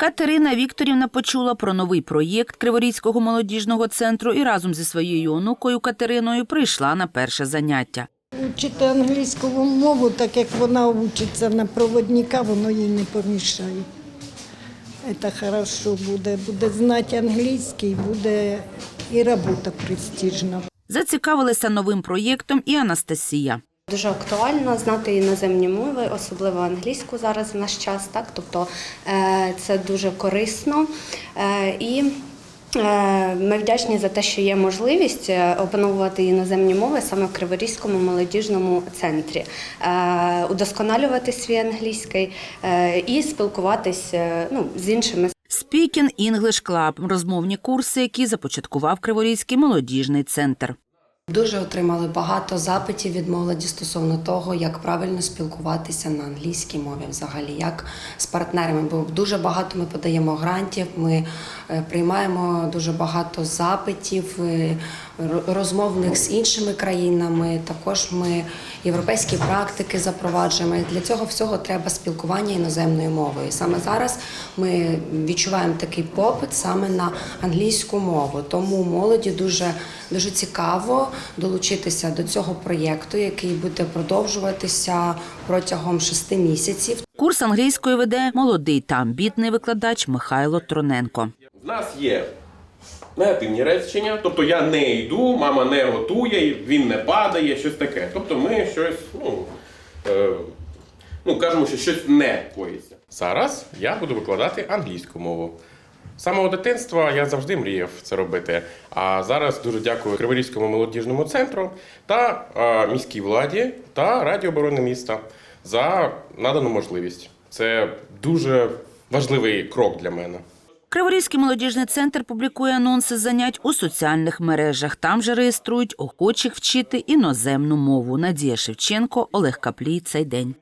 Катерина Вікторівна почула про новий проєкт Криворізького молодіжного центру і разом зі своєю онукою Катериною прийшла на перше заняття. Учити англійську мову, так як вона учиться на проводника, воно їй не помішає. Це хорошо буде. Буде знати англійський, буде і робота престижна. Зацікавилася новим проєктом і Анастасія. Дуже актуально знати іноземні мови, особливо англійську зараз в наш час. Так, тобто е, це дуже корисно Е, і. е, Ми вдячні за те, що є можливість опановувати іноземні мови саме в Криворізькому молодіжному центрі, удосконалювати свій англійський і спілкуватись е, ну, з іншими Speaking English Club – розмовні курси, які започаткував Криворізький молодіжний центр. Дуже отримали багато запитів від молоді стосовно того, як правильно спілкуватися на англійській мові, взагалі, як з партнерами. Бо дуже багато ми подаємо грантів, ми приймаємо дуже багато запитів е, розмовних з іншими країнами. Також ми європейські практики запроваджуємо. Для цього всього треба спілкування іноземною мовою. Саме зараз ми відчуваємо такий попит саме на англійську мову. Тому молоді дуже дуже цікаво долучитися до цього проєкту, який буде продовжуватися протягом шести місяців. Курс англійської веде молодий та амбітний викладач Михайло Троненко. В нас є негативні речення, тобто я не йду, мама не готує, він не падає, щось таке. Тобто ми щось, ну, е, ну кажемо, що щось не коїться. Зараз я буду викладати англійську мову. З самого дитинства я завжди мріяв це робити. А зараз дуже дякую Криворізькому молодіжному центру та е, міській владі та Раді оборони міста за надану можливість. Це дуже важливий крок для мене. Криворізький молодіжний центр публікує анонси занять у соціальних мережах. Там же реєструють охочих вчити іноземну мову. Надія Шевченко, Олег Каплій. Цей день.